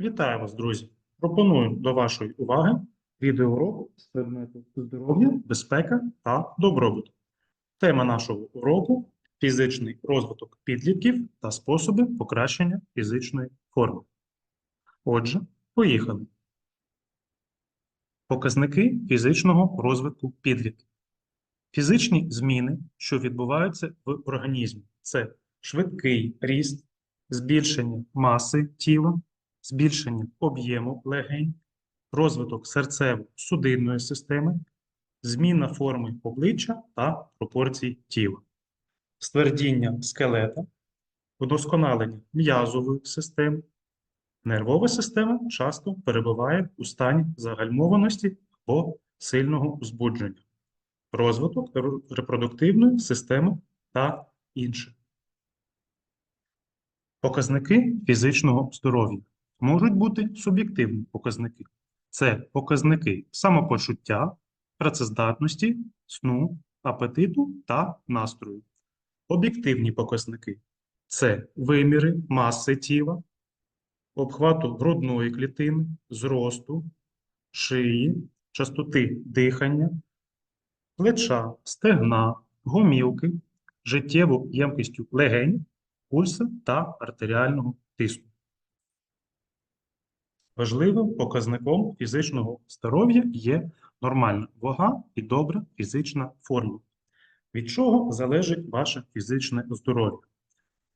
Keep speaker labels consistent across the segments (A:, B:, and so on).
A: Вітаю вас, друзі! Пропоную до вашої уваги відеоурок з предмету здоров'я, безпека та добробут. Тема нашого уроку фізичний розвиток підлітків та способи покращення фізичної форми. Отже, поїхали. Показники фізичного розвитку підлітків. Фізичні зміни, що відбуваються в організмі, це швидкий ріст, збільшення маси тіла, збільшення об'єму легень, розвиток серцево-судинної системи, зміна форми обличчя та пропорцій тіла, ствердіння скелета, вдосконалення м'язової системи. Нервова система часто перебуває у стані загальмованості або сильного збудження, розвиток репродуктивної системи та інше. Показники фізичного здоров'я можуть бути суб'єктивні показники. Це показники самопочуття, працездатності, сну, апетиту та настрою. Об'єктивні показники це виміри маси тіла, обхвату грудної клітини, зросту, шиї, частоти дихання, плеча, стегна, гомілки, життєву ємкістю легень, пульсу та артеріального тиску. Важливим показником фізичного здоров'я є нормальна вага і добра фізична форма. Від чого залежить ваше фізичне здоров'я?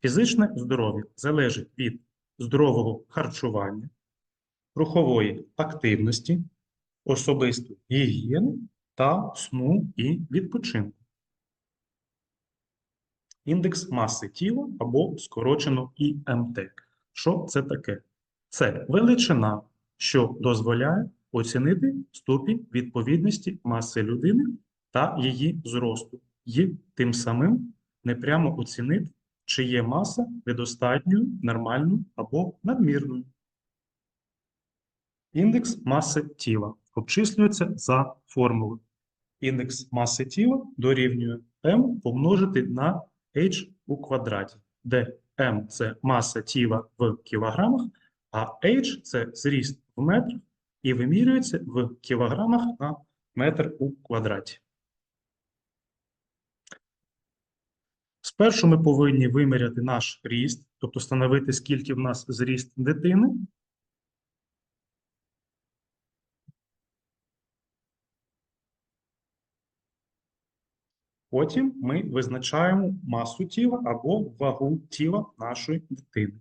A: Фізичне здоров'я залежить від здорового харчування, рухової активності, особистої гігієни та сну і відпочинку. Індекс маси тіла або скорочено ІМТ. Що це таке? Це величина, що дозволяє оцінити ступінь відповідності маси людини та її зросту, і тим самим непрямо оцінити, чи є маса недостатньою, нормальною або надмірною. Індекс маси тіла обчислюється за формулою. Індекс маси тіла дорівнює m помножити на h у квадраті, де m – це маса тіла в кілограмах, а h – це зріст в метрах і вимірюється в кілограмах на метр у квадраті. Спершу ми повинні виміряти наш ріст, тобто встановити, скільки в нас зріст дитини. Потім ми визначаємо масу тіла або вагу тіла нашої дитини.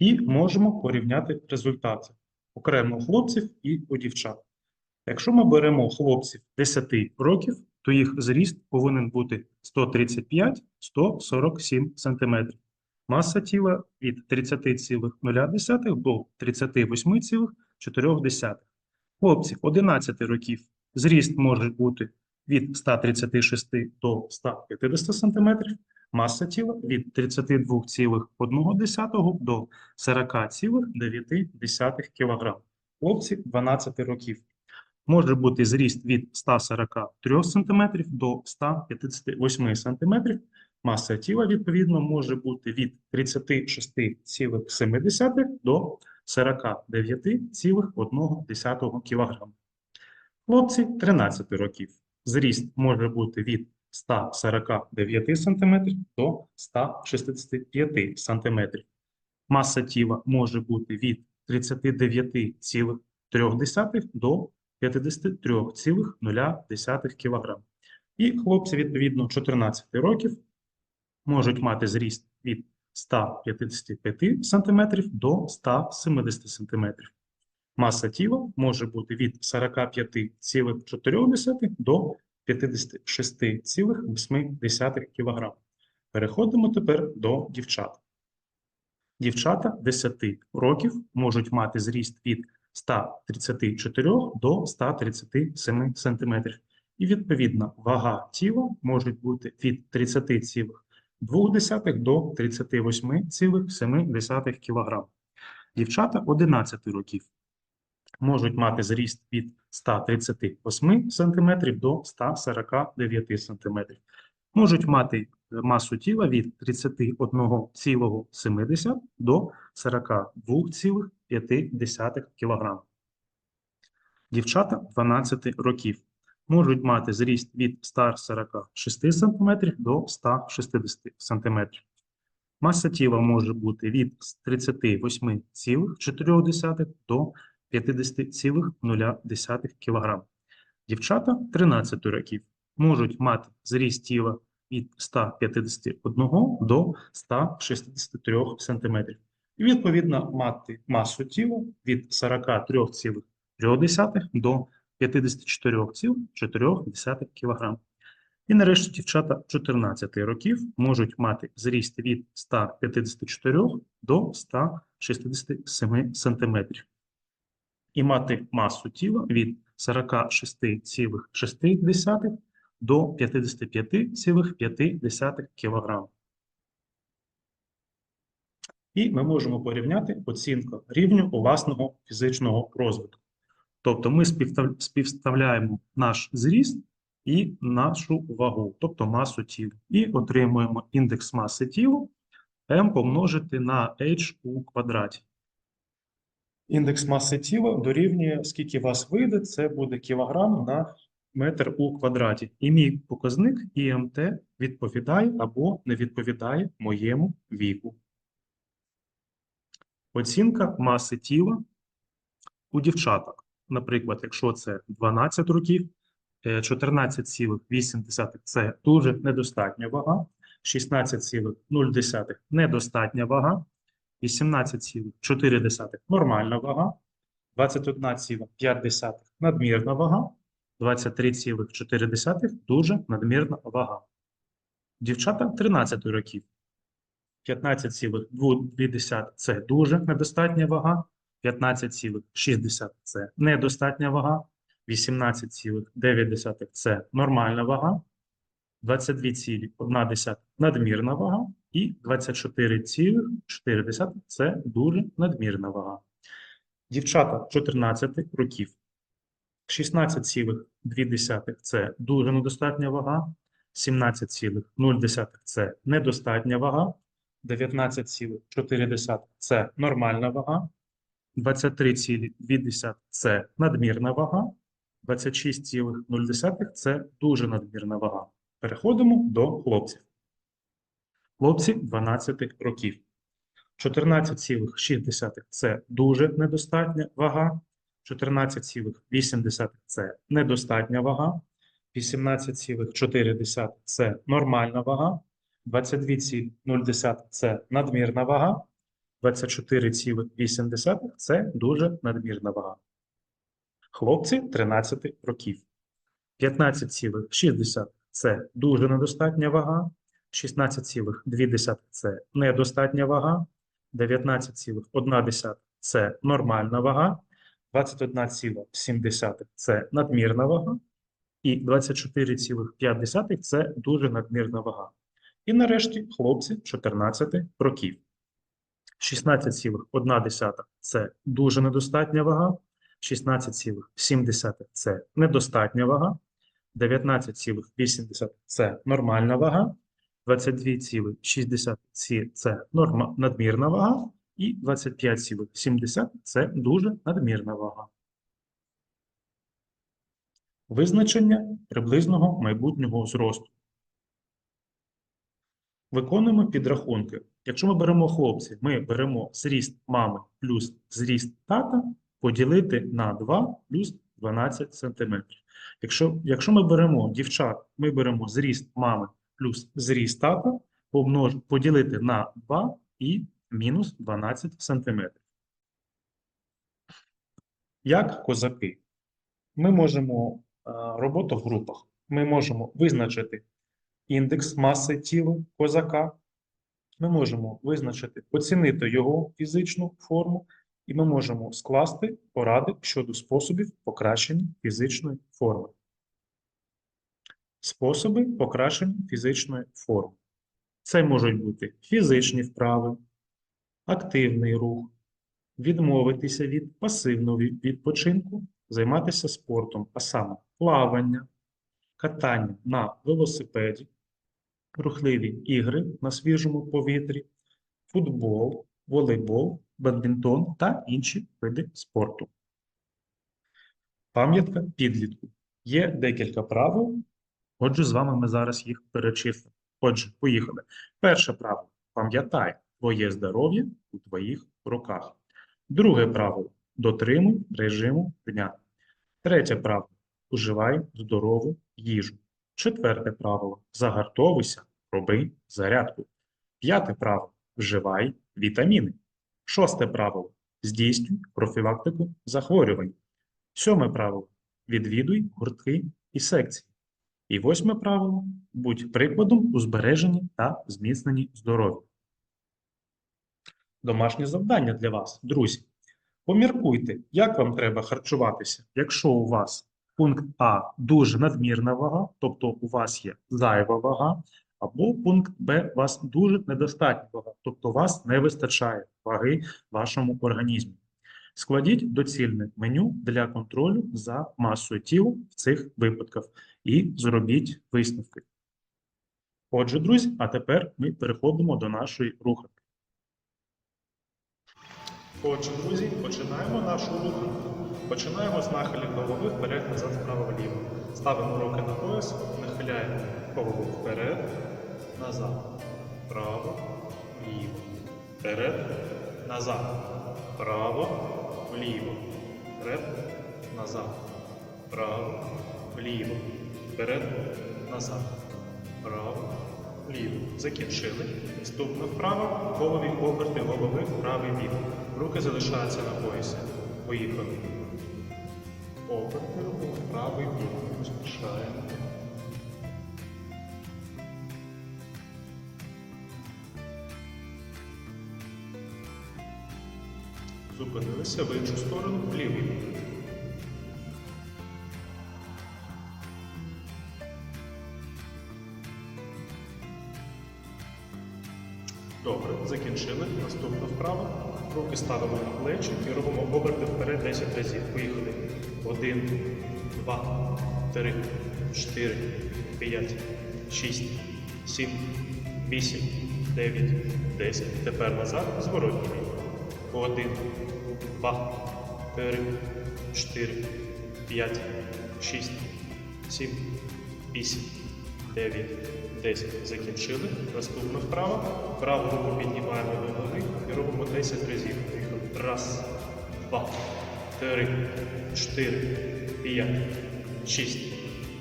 A: І можемо порівняти результати окремо хлопців і у дівчат. Якщо ми беремо хлопців 10 років, то їх зріст повинен бути 135-147 см. Маса тіла від 30,0 до 38,4. Хлопців 11 років зріст може бути від 136 до 150 см, маса тіла від 32,1 до 40,9 кг. Хлопці 12 років може бути зріст від 143 см до 158 см. Маса тіла, відповідно, може бути від 36,7 до 49,1 кг. Хлопці 13 років. Зріст може бути від 149 см до 165 см. Маса тіла може бути від 39,3 до 53,0 кг. І хлопці, відповідно, 14 років можуть мати зріст від 155 см до 170 см. Маса тіла може бути від 45,4 до 56,8 кг. Переходимо тепер до дівчат. Дівчата 10 років можуть мати зріст від 134 до 137 см. І відповідно вага тіла може бути від 30,2 до 38,7 кг. Дівчата 11 років можуть мати зріст від 138 см до 149 см. Можуть мати е, масу тіла від 31,7 до 42,5 кг. Дівчата 12 років можуть мати зріст від 146 см до 160 см. Маса тіла може бути від 38,4 до 50,0 кг. Дівчата 13 років можуть мати зріст тіла від 151 до 163 см. І відповідно мати масу тіла від 43,3 до 54,4 кг. І нарешті дівчата 14 років можуть мати зріст від 154 до 167 см. І мати масу тіла від 46,6 до 55,5 кг. І ми можемо порівняти оцінку рівню власного фізичного розвитку. Тобто ми співставляємо наш зріст і нашу вагу, тобто масу тіла. І отримуємо індекс маси тіла m помножити на h у квадраті. Індекс маси тіла дорівнює, скільки вас вийде, це буде кілограм на метр у квадраті. І мій показник ІМТ відповідає або не відповідає моєму віку. Оцінка маси тіла у дівчаток. Наприклад, якщо це 12 років, е, 14,8 це дуже недостатня вага, 16,0 недостатня вага, 18,4 нормальна вага, 21,5 надмірна вага, 23,4 дуже надмірна вага. Дівчата 13 років. 15,2 це дуже недостатня вага, 15,6 це недостатня вага, 18,9 це нормальна вага, 22,1 надмірна вага і 24,4 це дуже надмірна вага. Дівчата 14 років. 16,2 це дуже недостатня вага, 17,0 це недостатня вага, 19,4 це нормальна вага, 23,2 це надмірна вага, 26,0 це дуже надмірна вага. Переходимо до хлопців. Хлопці 12 років. 14,6 це дуже недостатня вага, 14,8 це недостатня вага, 18,4 це нормальна вага, 22,0 це надмірна вага, 24,8 це дуже надмірна вага. Хлопці 13 років. 15,6 це дуже недостатня вага, 16,2 це недостатня вага, 19,1 це нормальна вага, 21,7 це надмірна вага, і 24,5 це дуже надмірна вага. І нарешті хлопці 14 років. 16,1 це дуже недостатня вага, 16,7 це недостатня вага, 19,8 це нормальна вага, 22,6 це норма, надмірна вага, і 25,7 це дуже надмірна вага. Визначення приблизного майбутнього зросту. Виконуємо підрахунки. Якщо ми беремо хлопців, ми беремо зріст мами плюс зріст тата поділити на 2 плюс 12 см. Якщо, якщо ми беремо дівчат, ми беремо зріст мами плюс зріст тата помнож, поділити на 2 і мінус 12 см. Як козаки? Ми можемо е, роботу в групах. Ми можемо визначити індекс маси тіла козака. Ми можемо визначити, оцінити його фізичну форму, і ми можемо скласти поради щодо способів покращення фізичної форми. Способи покращення фізичної форми. Це можуть бути фізичні вправи, активний рух, відмовитися від пасивного відпочинку, займатися спортом, а саме плавання, катання на велосипеді, рухливі ігри на свіжому повітрі, футбол, волейбол, бадмінтон та інші види спорту. Пам'ятка підлітку. Є декілька правил, отже, з вами ми зараз їх перечислимо. Отже, поїхали. Перше правило. Пам'ятай, твоє здоров'я у твоїх руках. Друге правило. Дотримуй режиму дня. Третє правило. Уживай здорову їжу. Четверте правило. Загартовуйся, роби зарядку. П'яте правило. Вживай вітаміни. Шосте правило. Здійснюй профілактику захворювань. Сьоме правило. Відвідуй гуртки і секції. І восьме правило. Будь прикладом у збереженні та зміцненні здоров'я. Домашнє завдання для вас, друзі. Поміркуйте, як вам треба харчуватися, якщо у вас пункт А дуже надмірна вага, тобто у вас є зайва вага, або пункт Б у вас дуже недостатня вага, тобто у вас не вистачає ваги вашому організмі. Складіть доцільне меню для контролю за масою тіла в цих випадках і зробіть висновки. Отже, друзі, а тепер ми переходимо до нашої руханки. Отже, друзі, починаємо нашу руханку. Починаємо з нахилів голови вперед, назад, вправо, вліво. Ставимо руки на пояс, нахиляємо голову вперед, назад, вправо, вліво, вперед, назад, вправо, вліво, вперед, назад, вправо, вліво, вперед, назад, вправо, вліво. Закінчили. Наступна вправа, голові оберти голови правий бік. Руки залишаються на поясі. Поїхали. Оберти руки правий бік. Поспішаємо. Зупинилися в іншу сторону, лівий бік. Закінчили. Наступна вправа. Руки ставимо на плечі і робимо оберти вперед 10 разів. Поїхали. Один, два, три, чотири, п'ять, шість, сім, вісім, дев'ять, десять. Тепер назад зворотній бік. Один, два, три, чотири, п'ять, шість, сім, вісім, дев'ять, десять. Закінчили. Наступна вправа. Праву руку піднімаємо до ноги і робимо 10 разів. Раз, два, три, чотири, п'ять, шість,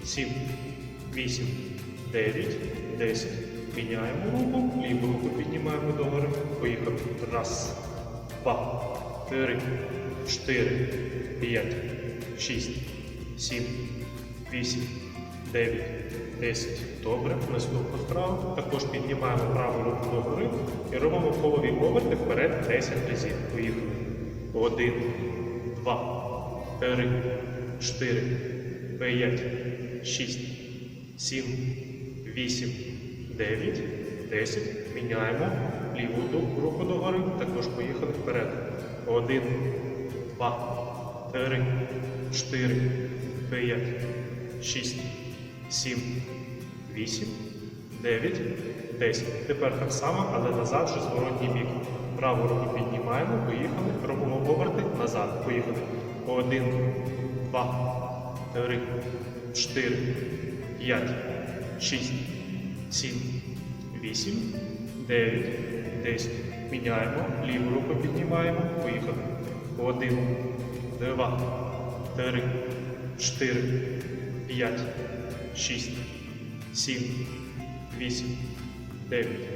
A: сім, вісім, дев'ять, десять. Міняємо руку, ліву руку піднімаємо догори. Поїхали. Раз, два, три, чотири, п'ять, шість, сім, вісім, дев'ять, десять. Добре. Наступна вправа. Також піднімаємо праву руку догори і робимо колові оберти вперед 10 разів. Поїхали. Один, два, три, чотири, п'ять, шість, сім, вісім, дев'ять, десять. Міняємо ліву руку догори. Також поїхали вперед. Один, два, три, чотири, п'ять, шість, сім, вісім, дев'ять, десять. Тепер так само, але назад вже зворотній бік. Праву руку піднімаємо, поїхали. Робимо оберти назад. Поїхали. Один, два, три, чотири, п'ять, шість, сім, вісім, дев'ять, десять. Міняємо. Ліву руку піднімаємо. Поїхали. Один, два, три, чотири, п'ять, шість, сім, вісім, дев'ять,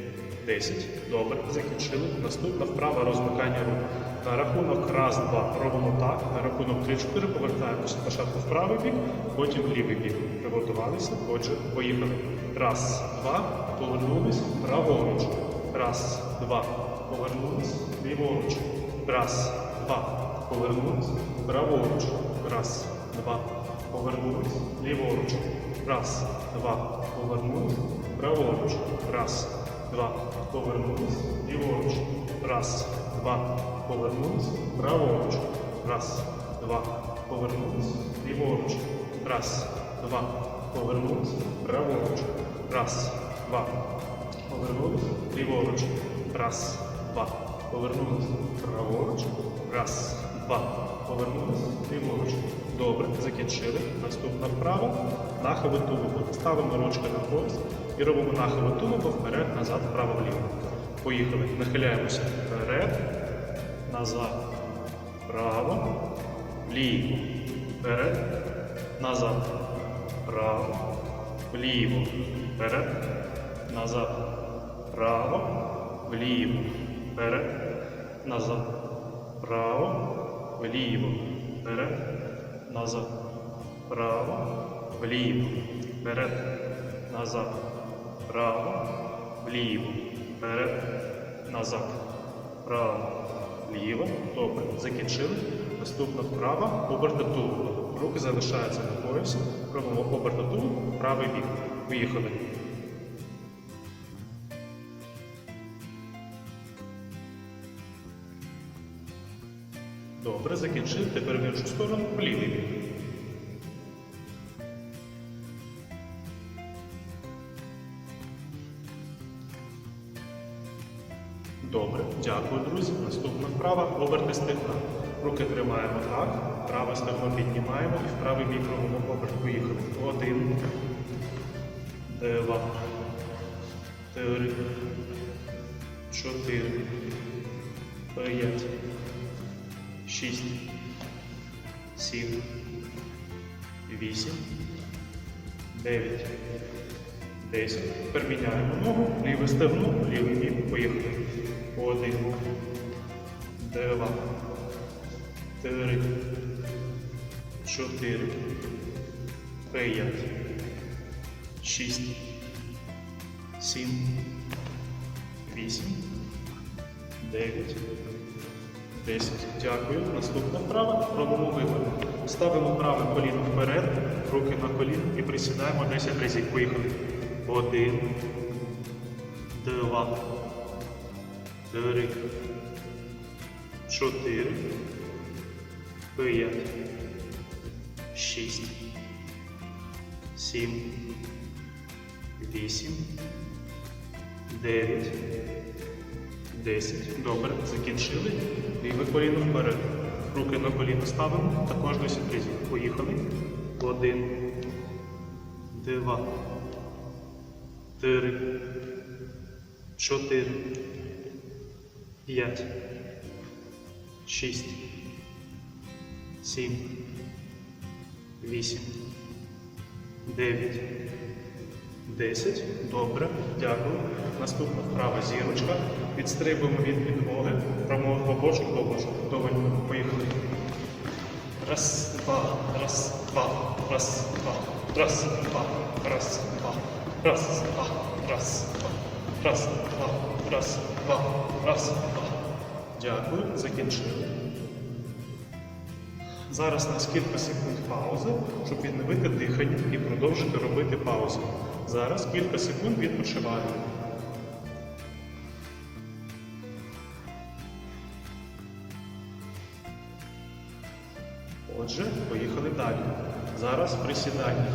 A: десять. Добре, закінчили. Наступна вправа розмикання рук. На рахунок раз, два робимо так. На рахунок три, чотири повертаємося спочатку в правий бік, потім в лівий бік. Приготувалися. Отже, поїхали. Раз, два, повернулись, праворуч. Раз, два, повернулись, ліворуч. Раз, два, повернулись, праворуч. Раз, два, повернулись, ліворуч. Раз, два, повернулись, праворуч. Раз, два, повернулись, ліворуч. Раз, два. Повернулись. Праворуч. Раз, два. Повернулись. Ліворуч. Раз, два. Повернулись. Праворуч. Раз, два. Повернулись. Ліворуч. Раз, два. Повернулись. Праворуч. Раз, два. Повернулись. Ліворуч. Добре, закінчили. Наступна вправа. Нахили тулуба. Ставимо ручки на пояс і робимо нахили тулуба вперед, назад, вправо, вліво. Поїхали. Нахиляємося вперед, назад, вправо, вліво. Вперед, назад, вправо, вліво. Вперед, назад, вправо, вліво. Вперед, назад, вправо, вліво. Вперед, назад, право, вліво. Вперед, назад, право, вліво. Вперед, назад, право, вліво. Добре, закінчили. Наступно вправо, оберта тулуба. Руки залишаються на поясі. Робимо оберти тулуба, правий бік. Поїхали. Закінчили. Тепер в іншу сторону, в лівий бік. Добре, дякую, друзі. Наступна вправа оберти стегна. Руки тримаємо так, праве стегно піднімаємо і в правий бік робимо оберт. Поїхали. Один, два, три, чотири, п'ять, шість, сім, вісім, дев'ять, десять. Тепер міняємо ногу, ліве стегно, лівий бік. Поїхали. Один, два, три, чотири, п'ять, шість, сім, вісім, дев'ять, десять. Дякую. Наступна вправа. Робимо виворот. Ставимо праве коліно вперед, руки на коліно і присідаємо 10 разів. Поїхали. Один, два, три, чотири, п'ять, шість, сім, вісім, дев'ять, десять. Добре, закінчили. Ліве коліно вперед. Руки на коліно ставимо. Також 10 разів. Поїхали. Один, два, три, чотири, п'ять, шість, сім, вісім, дев'ять, десять. Добре, дякую. Наступна вправа зірочка. Відстрибуємо від підлоги. Робимо хлопочок до бочок. Доволі. Поїхали. Раз, два, раз, два, раз, два, раз, два, раз, два, раз, два, раз, два, раз, два, раз, два, раз, два. Дякую, закінчили. Зараз на кілька секунд паузи, щоб відновити дихання і продовжити робити паузу. Зараз кілька секунд відпочиваємо. Отже, поїхали далі. Зараз присідання.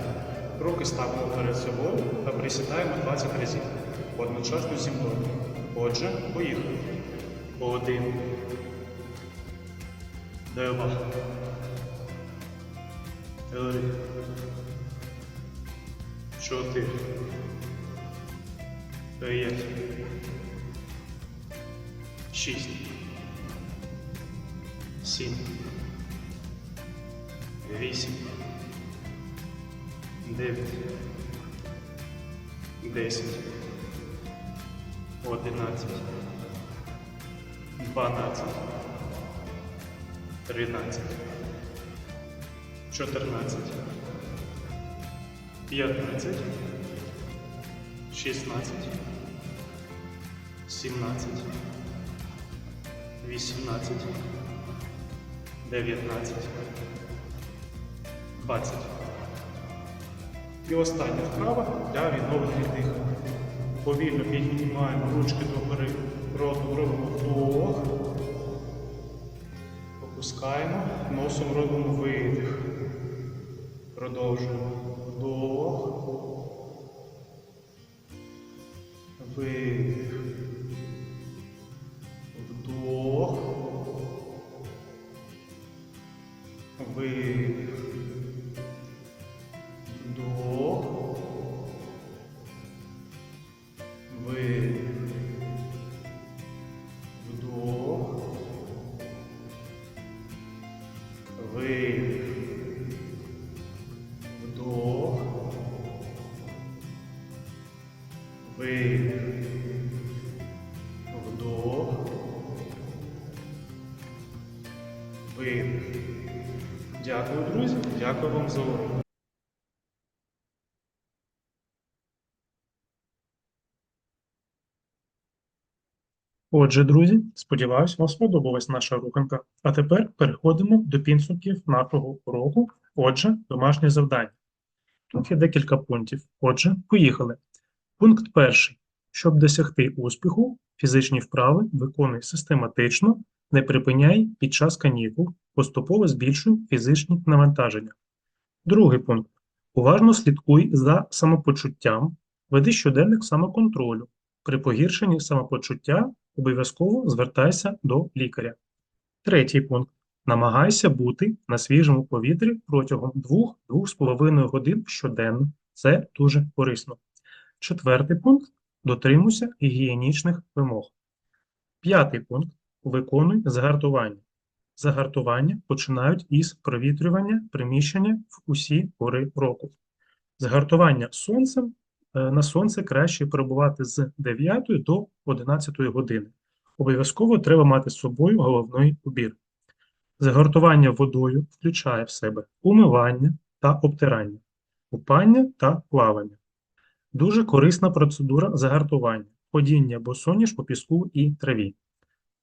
A: Руки ставимо перед собою та присідаємо 20 разів. Одночасно зі мною. Отже, поїхали. Один. Два. Три. Чотири. П'ять. Шість. Сім. Вісім. Дев'ять. Десять. Одинадцять. Дванадцять. Тринадцять. Чотирнадцять. П'ятнадцять. Шістнадцять. Сімнадцять. Вісімнадцять. Дев'ятнадцять. 20. І остання вправа для відновлення дихання. Повільно піднімаємо ручки догори, ротом робимо вдох, Випускаємо. Носом робимо видих. Продовжуємо. Вдох. Видих. Вдох. Видих. Вдох. Видих. Вдох. Видих. Дякую вам за урок. Отже, друзі, сподіваюсь, вам сподобалась наша руханка. А тепер переходимо до підсумків нашого уроку. Отже, домашнє завдання. Тут є декілька пунктів. Отже, поїхали. Пункт перший. Щоб досягти успіху, фізичні вправи виконуй систематично, не припиняй під час канікул, поступово збільшуй фізичні навантаження. Другий пункт. Уважно слідкуй за самопочуттям, веди щоденник самоконтролю. При погіршенні самопочуття обов'язково звертайся до лікаря. Третій пункт. Намагайся бути на свіжому повітрі протягом 2-2,5 годин щоденно. Це дуже корисно. Четвертий пункт. Дотримуйся гігієнічних вимог. П'ятий пункт. Виконуй загартування. Загартування починають із провітрювання приміщення в усі пори року. Загартування сонцем Е, на сонце краще перебувати з 9 до 11 години. Обов'язково треба мати з собою головний убір. Загартування водою включає в себе умивання та обтирання, купання та плавання. Дуже корисна процедура загартування, ходіння босоніж по піску і траві.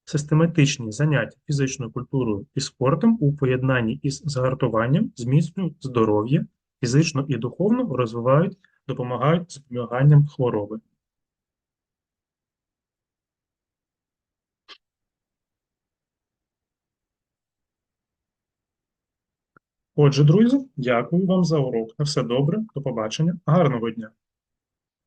A: Систематичні заняття фізичною культурою і спортом у поєднанні із загартуванням зміцнюють здоров'я, фізично і духовно розвивають допомагають з хвороби. Отже, друзі, дякую вам за урок. На все добре, до побачення, гарного дня!